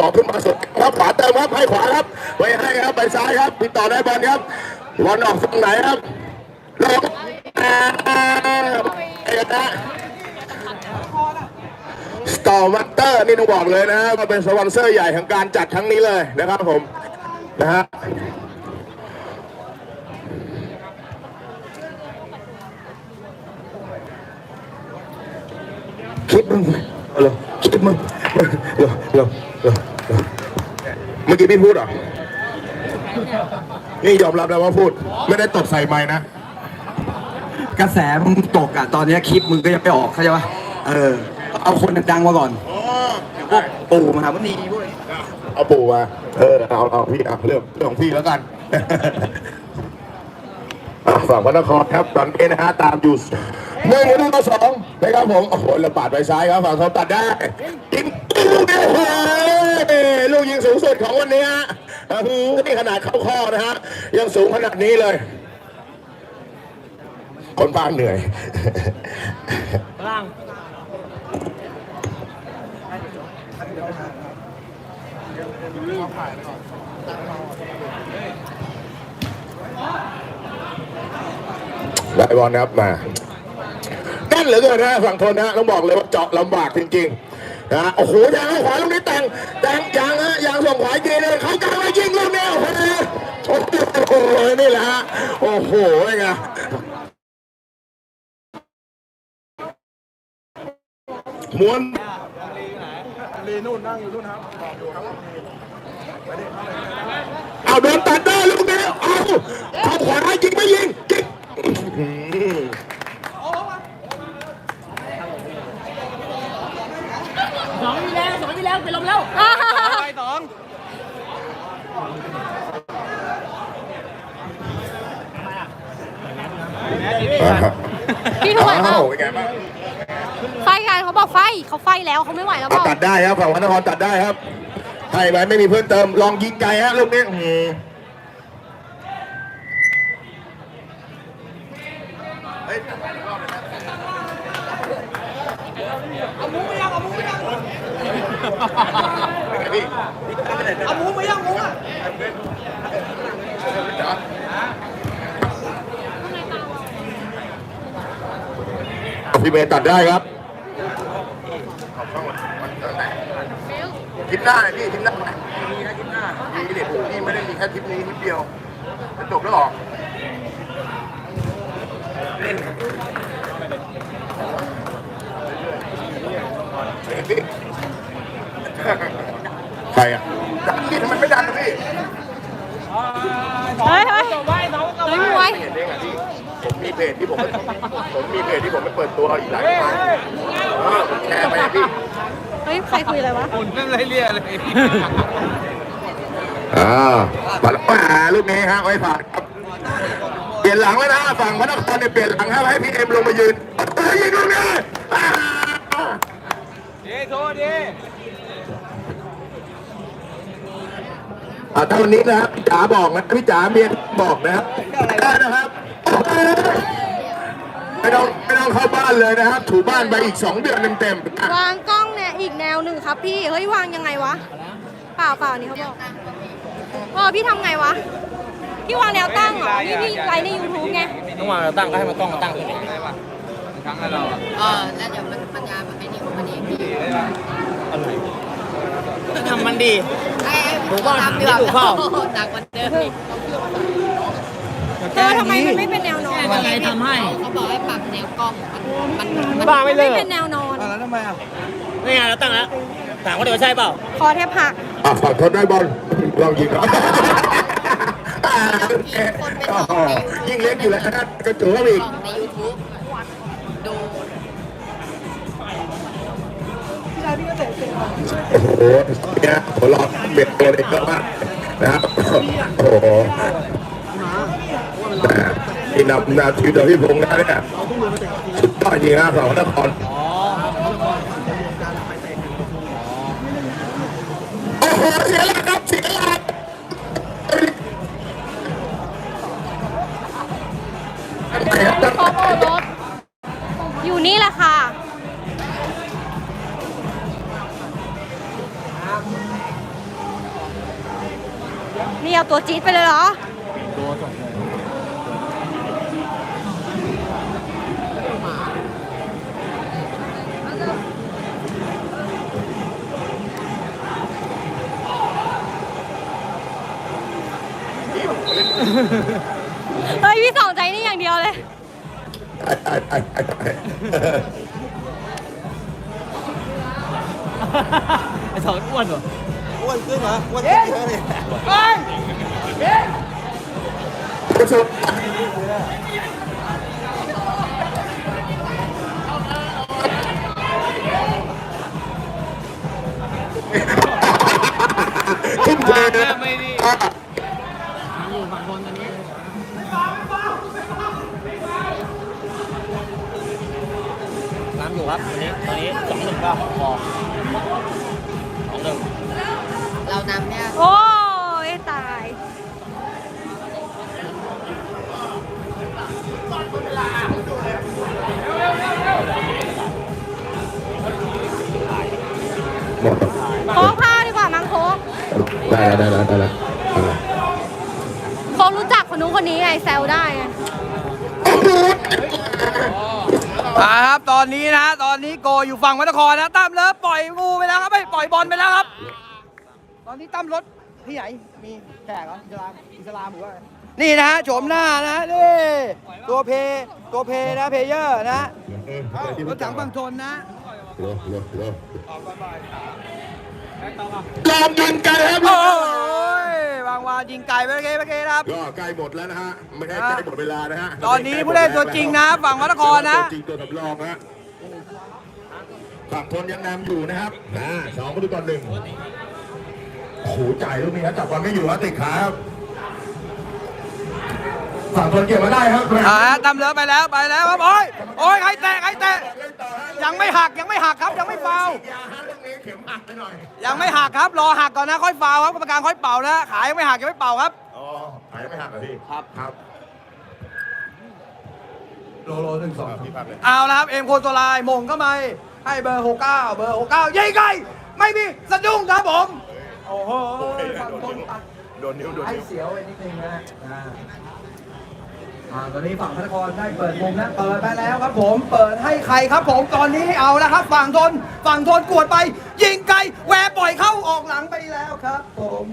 ต่อขึ้นมาสุดครับขวาเติมครับให้ขวาครับไปให้ครับไปซ้ายครับติดต่อได้บอลครับบอลออกฝั่งไหนครับลงไอ้นะสตอร์มัตเตอร์นี่ต้องบอกเลยนะว่าเป็นสปอนเซอร์ใหญ่ของการจัดครั้งนี้เลยนะครับผมนะฮะคลิปมึงเหรคลิปมึง เหรอเหรอเหรอเหรอเมื่อกี้พี่พูดเหรอ นี่ยอมรับแล้วว่าพูด ไม่ได้ตดใส่ไม้นะ กระแสมึงตกอะ ตอนเนี้ยคลิปมึงก็ยังไม่ออกเข้าใจปะเออ เอาคนดังๆมาก่อนพวกปู่มหามณีพวกนี้เอาปู่มา เออ เอาเอาพี่เอาเรื่องเรื่องของพี่แล้วกัน อะฝั่งพระนครครับตอนนี้นะฮะตามอยู่ หนึ่งลูกต่อสองนะครับผมโอ้โหระบาดไปซ้ายครับฝั่งเขาตัดได้ยิงลูกเดียวลูกยิงสูงสุดของวันนี้ฮะนี่ขนาดเข้าข้อนะฮะยังสูงขนาดนี้เลยคนบ้านเหนื่อยฟางได้บอลนะครับมา น่นเหลือเกินนะฝั่งทนนะต้องบอกเลยว่าเจาะลำบากจริงๆนะโอ้โหยางขวาลูกนี้แต่งแต่งยางฮะยางส่งขวาอีกทีเลยเขากลางไปยิงลูกนี้โอ้โหโอ้โหนี่แหละฮะโอ้โหเป็นไงม้วนเอาโดนตัดได้ลูกนี้เอาเขาขวายิงไม่ยิงยิง สองที แล้วสองทีแล้วเป็นลมแล้วพี่ถวายเปล่าอ้าวเป็นไงบ้างไฟกันเขาบอกไฟเขาไฟแล้วเขาไม่ไหวแล้วเปอะล่าตัดได้ครับฝั่งพระนครตัดได้ครับให้ไปไม่มีเพิ่มเติมลองยิงไกลฮะลูกนี้ เป็นไงพี่เอาหมูไปยังหมูอะพี่เมย์ตัดได้ครับทิปหน้าเลยพี่ทิปหน้าไหมมีนะทิปหน้ามีเด็กผมพี่ไม่ได้มีแค่ทิปนี้ทิปเดียวจะจบแล้วหรอ ใครอะดันพี่ทำไมไม่ดันนะพี่เฮ้ยเฮ้ยเฮ้ยไม่ไหวเห็นได้ไงพี่ผมมีเพจที่ผมผมมีเพจที่ผมไปเปิดตัวอีกหลายครั้งเออผมแชร์ไปพี่เฮ้ย ใครคุยอะไรวะหุ่นนั่นไรเรียเลยอ่าปัดป่าลูกนี้ฮะไว้ผ่านครับเปลี่ยนหลังแล้วนะฝั่งพระนครเนี่ยเปลี่ยนหลังครับให้พี่เอ็มลงมายืนเอ้ยยิงลูกนี้อ่าเด้โทษดิ อ่าเท่านี้นะครับพี่จ๋าบอกนะพี่จ๋าเมียบอกนะครับได้นะครับ ไม่ต้องไม่ต้องเข้าบ้านเลยนะครับ ถูบ้านไปอีกสองเดือนเต็มๆอะวางกล้องเนี่ยอีกแนวหนึ่งครับพี่ เฮ้ยวางยังไงวะ เปล่าเปล่านี่เขาบอกเออพี่ทำไงวะ พี่วางแนวตั้งเหรอนี่พี่ไลฟ์ในยูทูบไง ต้องวางตั้งก็ให้มันกล้องมาตั้งตรงนี้ได้ป่ะครั้งนั้นเราอะเออแล้วเดี๋ยวมันมันจะไอ้นี่ของมันเองพี่ทำ มันดีไอ้ไอ้ผมก็ทำดีกว่าถูกเปล่าโอ้โหหนักกว่าเดิมอีกเออทำไมมันไม่เป็นแนวนอนอะไรทำให้เขาบอกให้ปรับแนวกล้องมันมันมันบ้าไม่มันเลิไม่กเป็นแนวนอน แล้วทำไมอะนี่ไงเราตั้งแล้วถามว่าเดี๋ยวใช่เปล่า คอแทบหักอะฝั่งทนได้บอลลองยิงครับอ่าโอ้โหยิ่งเล็กอยู่แล้วนะกระจุกเข้าไปอีก กล้องใน โอ้โหเนี่ยหัวเราะเบ็ดตัวเด็กมากนะครับโอ้โหแต่ที่นำนาทีเดียวพี่พงษ์นะเนี่ยสุดยอดจริงนะสองนคร จี๊ดไปเลยเหรอเฮ้ยพี่สองใจนี่อย่างเดียวเลย ไอ้สองอ้วนเหรอ ผู้ชม อนนี้นะ ตอนนี้โกอยู่ฝั่งวัดนครนะตั้มเลิฟปล่อยงูไปแล้วครับไม่ปล่อยบอลไปแล้วครับ ตอนนี้ตั้มรถที่ไหนมีแขกเหรออิสลามอิสลามหรือว่านี่นะฮะโฉมหน้านะนี่ตัวเพตัวเพนะเพเยอร์นะรถถังฝั่งทนนะเร็วเร็วเร็วลองยิงกันครับ โอ้ยบางวานยิงไก่ไปเมื่อกี้เมื่อกี้นะครับ ก็ใกล้หมดแล้วนะฮะไม่ได้ใกล้หมดเวลานะฮะตอนนี้ผู้เล่นตัวจริงนะฝั่งวัดนครนะตัวจริงตัวสำรองนะฝั่งทนยังนำอยู่นะครับนะสองประตูต่อหนึ่งโอ้โหจ่ายลูกนี้ครับจับบอลไม่อยู่ครับติดขาครับฝั่งทนเก็บมาได้ครับอ่าตั้มเลิฟไปแล้วไปแล้วครับโอ้ยโอ้ยใครแตะใครแตะยังไม่หักยังไม่หักครับยังไม่ฟาวล์ยาฮะลูกนี้ เข็มอัดไปหน่อยยังไม่หักครับ รอหักก่อนนะค่อยฟาวครับกรรมการค่อยเป่านะ ขายยังไม่หักยังไม่เป่าครับอ๋อหายไม่หักเหรอพี่ครับ ครับโลโลหนึ่งสองพี่พักเลยเอาละครับเอ็มโคโซลายมงเข้ามาให้เบอร์หกเก้าเบอร์หกเก้ายิงไกลไม่มีสะดุ้งครับผมโอ้โหฝั่งคนตัดโดนนิ้วโดนให้นิ้วเสียวไปนิดนึงนะอ่า อ่าตอนนี้ฝั่งพระนครได้เปิดมุมนะเปิดไปแล้วครับผม เปิดให้ใครครับผม ตอนนี้เอาแล้วครับ ฝั่งทน ฝั่งทนกวดไป ยิงไกล แหวปล่อยเข้าออกหลังไปแล้วครับผม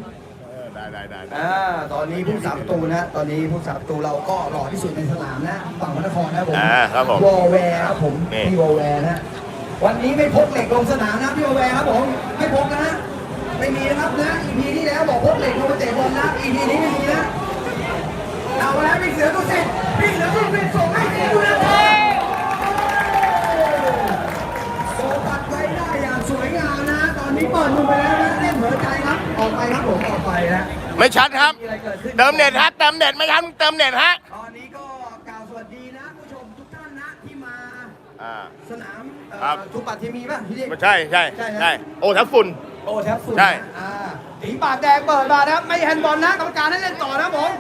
ได้ได้ได้ได้อ่าตอนนี้ผู้สาประตูนะ ตอนนี้ผู้สาประตูเราก็หล่อที่สุดในสนามนะ ฝั่งพระนครนะผมอ่าครับผมวอลแวร์ครับผมนี่ พี่วอลแวร์นะ วันนี้ไม่พกเหล็กลงสนามนะพี่วอลแวร์ครับผม ไม่พกนะ ไม่มีนะครับนะอีพีที่แล้วบอกพกเหล็กลงมาเตะบอลนะอีพีนี้ไม่มีนะ เอาแล้วพี่เสือตัวเสร็จพี่เสือตัวเสร็จส่งให้พี่ดูนะโซปัดไว้ได้อย่างสวยงามนะ ตอนนี้เปิดมุมไปแล้วนะเล่นเหมือนใจครับ ออกไปครับผมออกไปนะไม่ชัดครับ มีอะไรเกิดขึ้นเติมเน็ตฮะเติมเน็ตไหมครับเติมเน็ตฮะตอนนี้ก็กล่าวสวัสดีนะผู้ชมทุกท่านนะที่มาอ่า สนามเอ่อครับ ทุกปัตทีมีป่ะพี่เด็กไม่ใช่ใช่ใช่ใช่ฮะโอ้ทับฝุ่น โอ้แทบสุดใช่นะอ่าถีปากแดงเปิดมานะครับไม่แฮนด์บอลนะกรรมการให้เล่นต่อนะผม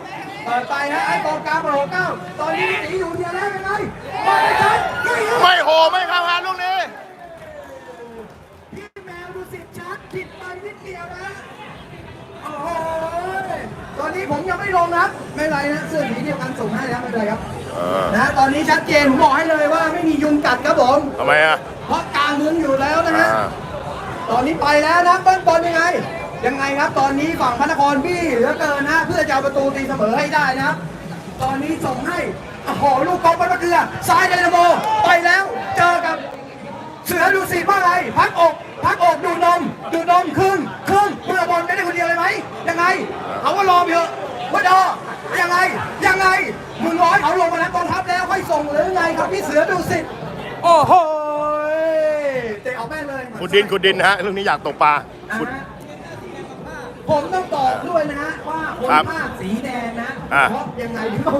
เปิดไปนะไอ้กองกลางเบอร์หกเก้าตอนนี้ตีอยู่เดียวแล้วยังไงบอลไม่ทันไม่ทันไม่โหไม่เข้าฮะลูกนี้พี่แมวดูสิชัดผิดไปนิดเดียวนะโอ้โหตอนนี้ผมยังไม่ลงนะไม่เป็นไรนะเสื้อสีเดียวกันส่งให้แล้วไม่เป็นไรครับเออนะตอนนี้ชัดเจนผมบอกให้เลยว่าไม่มียุงกัดครับผมทำไมอะเพราะกลางเมืองอยู่แล้วนะอ่าฮะตอนนี้ไปแล้วนะเบิ้ลบอลยังไง ยังไงครับตอนนี้ฝั่งพระนครบี้เหลือเกินนะ เพื่อจะเอาประตูตีเสมอให้ได้นะครับตอนนี้ส่งให้โอ้โหลูกกอล์ฟบอลมาเกลือซ้ายไดนาโมไปแล้ว เจอกับ เสือดูสิว่าไงพักอกพักอกดูนมดูนมครึ่งครึ่งเมื่อบอลไม่ได้คนเดียวเลยไหมยังไงเขาก็รอไปเถอะว่าดอยังไงยังไงมึงร้อยเขาลงมาแล้วกองทัพแล้วค่อยส่งหรือไงครับพี่เสือดูสิโอ้โหเตะออกแม่เลยขุดดินขุดดินนะฮะลูกนี้อยากตกปลานะขุดฮะ ผมต้องบอกด้วยนะฮะว่าคนครับภาคสีแดงนะอะ เพราะยังไงที่เขา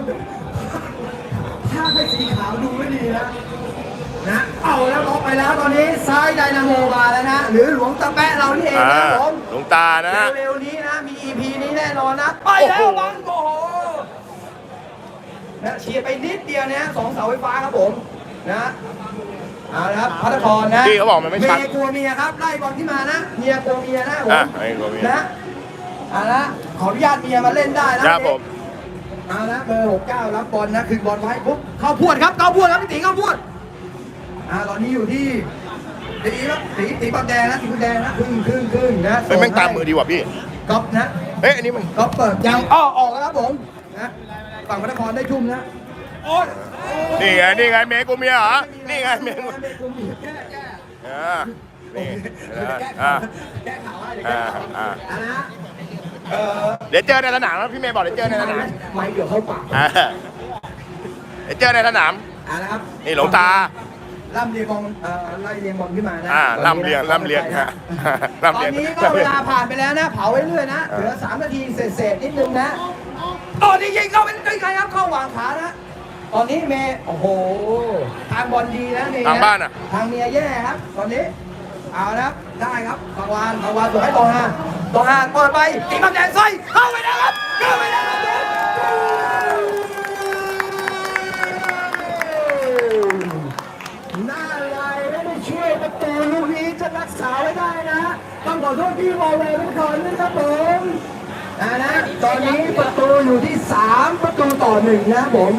ถ้าไม่สีขาวดูไม่ดีนะนะเอาแล้วล็อกไปแล้วตอนนี้ซ้ายไดนาโมมาแล้วนะหรือหลวงตะแปะเรานี่เองอ่านะผมหลวงตานะฮะ เร็วๆนี้นะมี EP นี้แน่นอนนะไปแล้วโอ้โห บังโอ้โหนะเฉียดไปนิดเดียวนะสองเสาไฟฟ้าครับผมนะเอาละครับพัทครนะพี่เขาบอกมันไม่ชัด เมียกลัวเมียครับไล่บอลที่มานะเมียกลัวเมียนะผม อะไอ้กลัวเมียนะ เอาละขออนุญาตเมียมาเล่นได้นะครับผมเอาละเบอร์69รับบอลนะคืนบอลไว้ปุ๊บเข้าพวดครับเข้าพวดครับพี่ตีเข้าพวดอ่าตอนนี้อยู่ที่ตีครับตีตีปักแดงนะตีปักแดงนะครึ่งครึ่งครึ่งนะเฮ้ยแม่งตามมือดีว่ะพี่ก๊อฟนะเฮ้ยอันนี้มันก๊อฟเปิดยังอ้อออกแล้วครับผมนะฝั่งพระนครได้ชุ่มนะโอ้ยนี่ไงนี่ไงเมกูเมียเหรอนี่ไงเมกูแก้แก้อ่านี่แก้อ่าข่าวแก้ข่าวให้เดี๋ยวแก้ข่าวอ่าอ่านะ เอ่อเดี๋ยวเจอในสนามนะพี่เมย์บอกเดี๋ยวเจอในสนามไม่เดี๋ยวเข้าปากอ่าเดี๋ยวเจอในสนาม อ่านะครับนี่หลวงตา ล่ำเรียงบอลเอ่อไล่เรียงบอลขึ้นมานะอ่าล่ำเรียงล่ำเรียงฮะตอล่ำเรียนงนี้ก็เวลาผ่านไปแล้วนะ เผาไว้เรื่อยนะเหลือ3นาทีเศษๆนิดนึงนะตอนนี้ยิงเข้าเป็นใครครับเข้าวางขานะตอนนี้เมย์โอ้โห ทางบอลดีนะเมย์ทางบ้านอะ ทางเมียแย่ครับ ตอนนี้ เอานะครับได้ครับบางวานบางวานส่งให้ตองฮา ตองฮาเปิดไปตีคำแดงใส่เข้าไปนะครับเข้าไปนะครับน่าลายไม่ได้ช่วยประตูลูกนี้จะรักษาไว้ได้นะต้องขอโทษพี่วอลเวย์เป็นคนนะครับผมนะนะตอนนี้ประตูอยู่ที่ 3 ประตูต่อหนึ่งนะผม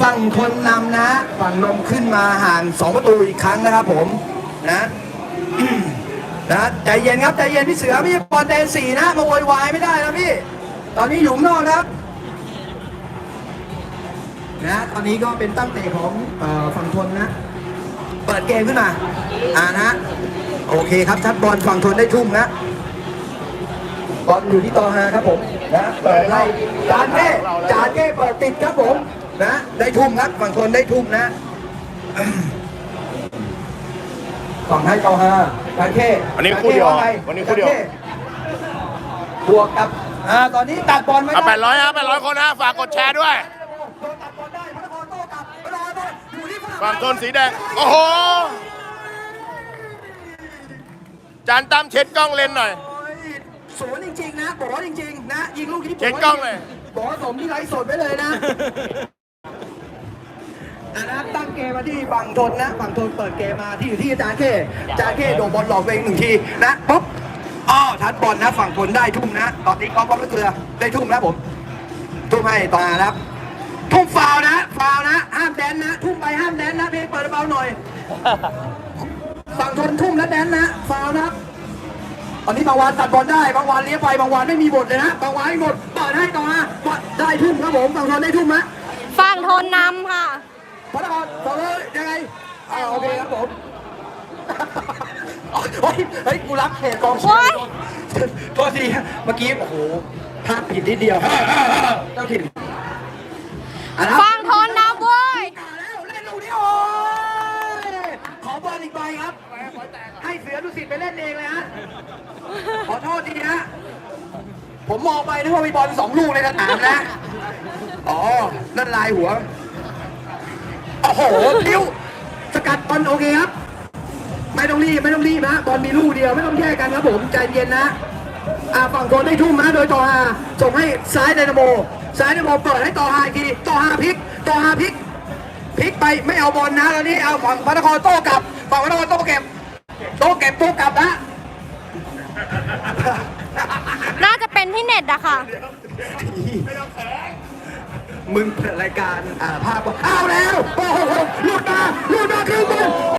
ฝั่งคนนำนะ ฝั่งนมขึ้นมาห่าง 2 ประตูอีกครั้งนะครับผมนะ นะใจเย็นครับใจเย็นพี่เสือพี่บอลแดนสี่นะมาโวยวายไม่ได้นะพี่ ตอนนี้อยู่นอกนะครับนะตอนนี้ก็เป็นตั้งเตะของฝั่งทนนะ เปิดเกมขึ้นมา อ่านะโอเคครับชัดบอลฝั่งทนได้ทุ่มนะบอลอยู่ที่ตอฮาครับผมนะเปิดไล่จานเก้จานเก้เปิดติดครับผมนะได้ทุ่มครับฝั่งทนได้ทุ่มนะ ฝั่งให้ตอฮาจานเก้วันนี้คู่เดียวจาก้าไงวันนี้คู่เดียว จาก้บวกกับอ่าตอนนี้ตัดบอลไม่เอาได้แปดร้อยฮะแปดร้อยคนนะฝากกดแชร์ด้วยโดนตัดบอลได้พระนครโต้กลับพระนครโต้อยู่ที่ฝั่งต้นสีแดง โอ้โห จานตั้มเช็ดกล้องเลนหน่อย โอ้ยสวนจริงๆนะบอกว่าจริงๆนะยิงลูกที่เช็คกล้องเลย บอกว่าสมที่ไร้สดไว้เลยนะอะนะตั้ง เกมมาที่ฝั่งทนนะฝั่งทนเปิดเกมมาที่อยู่ที่จานเค้จานเค้โดนบอลหลอกตัวเองหนึ่งทีนะปุ๊บอ้อทัดบอลนะฝั่งทนได้ทุ่มนะ ตอนนี้กอล์ฟบอลไม่เกลือได้ทุ่มนะผม ทุ่มให้ต่อมานะครับ ทุ่มฟาวล์นะฟาวล์นะ ห้ามแดนนะ ทุ่มไปห้ามแดนนะเพลงเปิดเบาหน่อยฝั่งทนทุ่มและแดนนะฟาวล์นะครับตอนนี้บางวันตัดบอลได้บางวันเลี้ยงไปบางวันไม่มีบทเลยนะบางวันให้หมดเปิดให้ต่อมาได้ทุ่มครับผมฝั่งทนได้ทุ่มนะฝั่งทนนำค่ะพระ นครต่อเลยยังไงอ่าโอเคครับผมโอ้ยเฮ้ยกูรักเหตุกองเชียโอ๊ยร์โทษทีเมื่อกี้โอ้โหพลาดผิดนิดเดียวเจ้าถิ่นอะนะฝั่งทนนำเว้ยมาแล้วเล่นลูกนี้โอ้ยขอบอลอีกใบครับ ให้เสือดุสิตไปเล่นเองเลยฮะขอโทษทีฮะผมมองไปนึกว่ามีบอลสองลูกในสนามนะ อ๋อนั่นลายหัว โอ้โหนิ้วสกัดบอลโอเคครับ ไม่ต้องรีบไม่ต้องรีบนะบอลมีลูกเดียวไม่ต้องแยกกันครับผมใจเย็นนะอ่าฝั่งโซนได้ทุ่มนะโดยต่อฮาส่งให้ซ้ายไดนาโมซ้ายไดนาโมเปิดให้ต่อฮาอีกทีต่อฮาพลิกต่อฮาพลิกพลิกไปไม่เอาบอลนะแล้วนี่เอาฝั่งพระนครโต้กลับฝั่งพระนครโต้เก็บโต้เก็บโต้กลับนะน่าจะเป็นที่เน็ตอะค่ะ มึงเปิดรายการอ่าภาพว่าอ้าวแล้วโอ้โหหลุดมาหลุดมาคือมึง